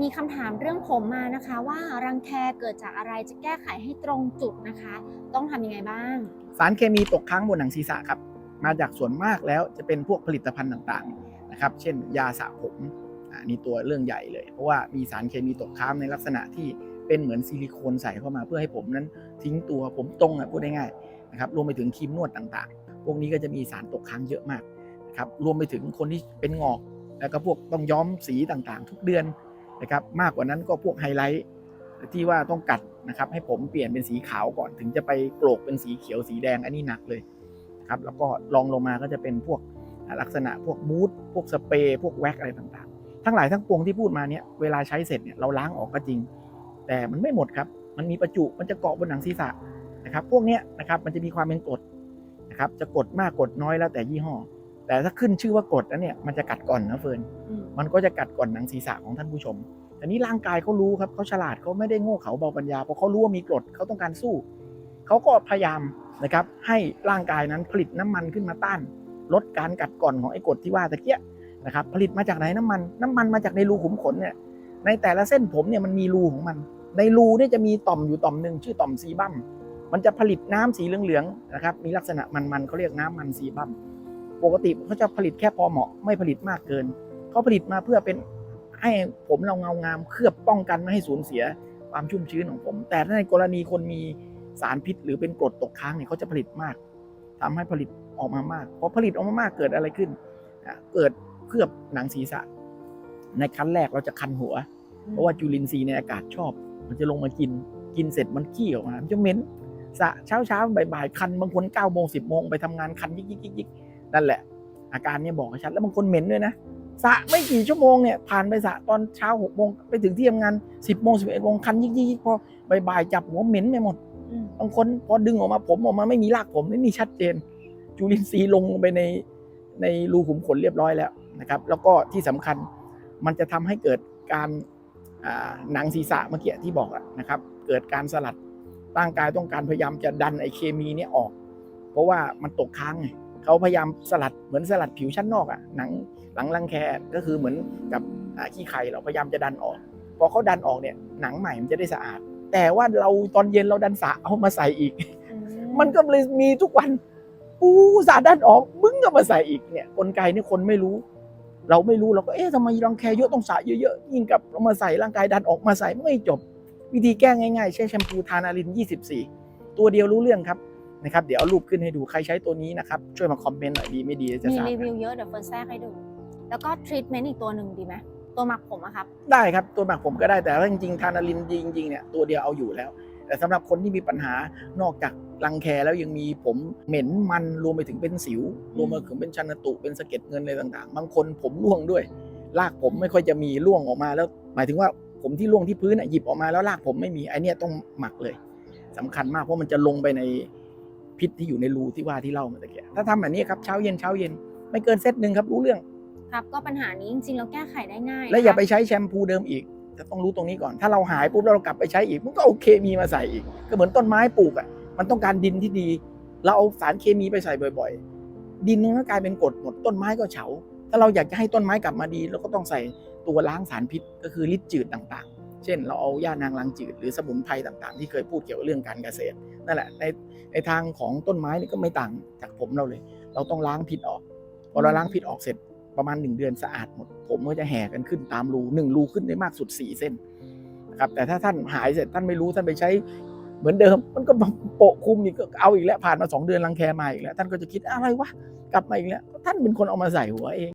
มีคำถามเรื่องผมมานะคะว่ารังแคเกิดจากอะไรจะแก้ไขให้ตรงจุดนะคะ ต้องทำยังไงบ้าง สารเคมีตกค้างบนหนังศีรษะครับ มาจากส่วนมากแล้วจะเป็นพวกผลิตภัณฑ์ต่างๆนะครับ เช่น ยาสระผมอ่านี่ตัวเรื่องใหญ่เลย เพราะว่ามีสารเคมีตกค้างในลักษณะที่เป็นเหมือนซิลิโคนใส่เข้ามาเพื่อให้ผมนั้นทิ้งตัวผมตรงอะพูดง่ายๆนะครับรวมไปถึงครีมนวดต่างๆ พวกนี้ก็จะมีสารตกค้างเยอะมากนะครับรวมไปถึงคนที่เป็นงอก แล้วก็พวกต้องย้อมสีต่างๆ ทุกเดือน นะครับมากกว่านั้นก็พวกไฮไลท์ที่ว่าต้องกัดนะครับให้ผมเปลี่ยนเป็นสีขาวก่อนถึงจะไปโกรกเป็นสีเขียวสีแดงอันนี้หนักเลยนะครับแล้วก็ลองลงมาก็จะเป็นพวกลักษณะพวกมูดพวกสเปรย์พวกแว็กอะไรต่างๆ ทั้งหลายทั้งปวงที่พูดมาเนี่ยเวลาใช้เสร็จเนี่ยเราล้างออกก็จริง แต่มันไม่หมดครับ มันมีประจุมันจะเกาะบนหนังศีรษะนะครับ พวกเนี้ยนะครับมันจะมีความเป็นกรดนะครับจะกรดมากกรดน้อยแล้วแต่ยี่ห้อ แต่ถ้าขึ้นชื่อว่ากรดแล้วเนี่ยมันจะกัดก่อนนะเฟิร์นอืมมันก็จะกัดก่อนหนังศีรษะของท่านผู้ชมแต่นี้ร่างกายเขารู้ครับเขาฉลาดเขาไม่ได้โง่เขาเบาปัญญาเพราะเขารู้ว่ามีกรดเขาต้องการสู้เขาก็พยายามนะครับให้ร่างกายนั้นผลิตน้ำมันขึ้นมาต้าน ลดการกัดก่อนของไอ้กรดที่ว่าตะเกียนะครับผลิตมาจากไหนน้ำมัน น้ำมันมาจากในรูขุมขนเนี่ยในแต่ละเส้นผมเนี่ยมันมีรูของมัน ในรูเนี่ยจะมีต่อมอยู่ต่อมหนึ่งชื่อต่อมซีบัมมันจะผลิตน้ำสีเหลืองๆนะครับมีลักษณะมันๆเขาเรียกน้ำมันซีบัม ปกติเขาจะผลิตแค่พอเหมาะไม่ผลิตมากเกินเขาผลิตมาเพื่อเป็นให้ผมเราเงางามเคลือบป้องกันไม่ให้สูญเสียความชุ่มชื้นของผม แต่ถ้าในกรณีคนมีสารพิษ หรือเป็นกรดตกค้างเนี่ยเขาจะผลิตมากทำให้ผลิตออกมามากพอผลิตออกมามากเกิดอะไรขึ้นเกิดเคลือบหนังศีรษะ ในขั้นแรกเราจะคันหัว เพราะว่าจุลินทรีย์ในอากาศชอบ มันจะลงมากินกินเสร็จมันขี้ออกมามันจะเหม็นสะเช้าเช้าๆบ่ายคันบางคน9ก้าโมงสิบโมงไปทำงานคันยิกยิกยิกยิก นั่นแหละ อาการเนี้บอกให้ชัด แล้วบางคนเหม็นด้วยนะสระไม่กี่ชั่วโมงเนี่ยผ่านไปสระตอนเช้าหกโมงไปถึงที่ทำงานสิบโมงสิบเอ็ดโมงคันยิกยิกยิกพอบ่ายๆจับหัวเหม็นไปหมดอืมบางคนพอดึงออกมาผมออกมาไม่มีรากผมไม่มีชัดเจน จุลินทรีย์ลงไปในในรูขุมขนเรียบร้อยแล้วนะครับ แล้วก็ที่สำคัญมันจะทำให้เกิดการอ่าหนังศีรษะเมื่อกี้ที่บอกอะนะครับ เกิดการสลัดร่างกายต้องการพยายามจะดันไอเคมีเนี้ออก เพราะว่ามันตกค้างไง เขาพยายามสลัดเหมือนสลัดผิวชั้นนอกอะหนังหลังรังแคก็คือเหมือนกับอ่าขี้ไข่เราพยายามจะดันออกพอเขาดันออกเนี่ยหนังใหม่มันจะได้สะอาด แต่ว่าเราตอนเย็นเราดันสระเอามาใส่อีกอืมันก็เลยมีทุกวันกูสาดันออกมึงก็มาใส่อีกเนี่ยกลไกเนี่ยคนไม่รู้ เราไม่รู้เราก็เอ๊ะทำไมรังแคเยอะต้องสระเยอะๆยิ่งกับเรามาใส่ร่างกายดันออกมาใส่ไม่จบ วิธีแก้ง่ายๆใช้แชมพูทานาลิน 24 ตัวเดียวรู้เรื่องครับ นะครับเดี๋ยวเอารูปขึ้นให้ดูใครใช้ตัวนี้นะครับช่วยมาคอมเมนต์หน่อยดีไม่ดีจะมีทราบรีกัวิวนเยอะเดี๋ยวเฟิร์นแทรกให้ดู แล้วก็ทรีทเมนต์อีกตัวหนึ่งดีไหมตัวหมักผมอะครับได้ครับตัวหมักผมก็ได้แต่ว่าจริงๆทานาลินจริงๆเนี่ยตัวเดียวเอาอยู่แล้ว แต่สำหรับคนที่มีปัญหานอกจากรังแคแล้วยังมีผมเหม็นมันรวมไปถึงเป็นสิว รวมไปถึงเป็นชันตุเป็นสะเก็ดเงินอะไรต่างๆ บางคนผมร่วงด้วยรากผมไม่ค่อยจะมีร่วงออกมาแล้ว หมายถึงว่าผมที่ร่วงที่พื้นน่ะหยิบออกมาแล้วรากผมไม่มีไอเนี้ยต้องหมักเลยสำคัญมากเพราะมันจะลงไปใน พิษที่อยู่ในรูที่ว่าที่เล่ามาตะเกียถ้าทำแบบนี้ครับเช้าเย็นเช้าเย็น ไม่เกินเซตหนึ่งครับรู้เรื่อง ครับก็ปัญหานี้จริงๆเราแก้ไขได้ง่าย และอย่านะคะไปใช้แชมพูเดิมอีกจะต้องรู้ตรงนี้ก่อน ถ้าเราหายปุ๊บแล้วเรากลับไปใช้อีก มันก็เอาเคมีมาใส่อีก ก็เหมือนต้นไม้ปลูกอะ มันต้องการดินที่ดี เราเอาสารเคมีไปใส่บ่อย ๆ ดินมันก็กลายเป็นกรดหมด ต้นไม้ก็เฉา ถ้าเราอยากจะให้ต้นไม้กลับมาดี เราก็ต้องใส่ตัวล้างสารพิษก็คือลิตจืดต่างๆ เช่น เราเอาหญ้านางรังจืดหรือสมุนไพรต่างๆ ที่เคยพูดเกี่ยวกับเรื่องการเกษตรนั่นแหละในในทางของต้นไม้นี่ก็ไม่ต่างจากผมเราเลย เราต้องล้างพิษออกพอเราล้างพิษออกเสร็จประมาณหนึ่งเดือนสะอาดหมด ผมก็จะแห่กันขึ้นตามรูหนึ่งรูขึ้นได้มากสุดสี่เส้นนะครับแต่ถ้าท่านหายเสร็จท่านไม่รู้ท่านไปใช้เหมือนเดิม มันก็โปะคุมอีกก็เอาอีกแล้วผ่านมาสองเดือนรังแคมาอีกแล้ว ท่านก็จะคิดอะไรวะกลับมาอีกแล้วท่านเป็นคนเอามาใส่หัวเอง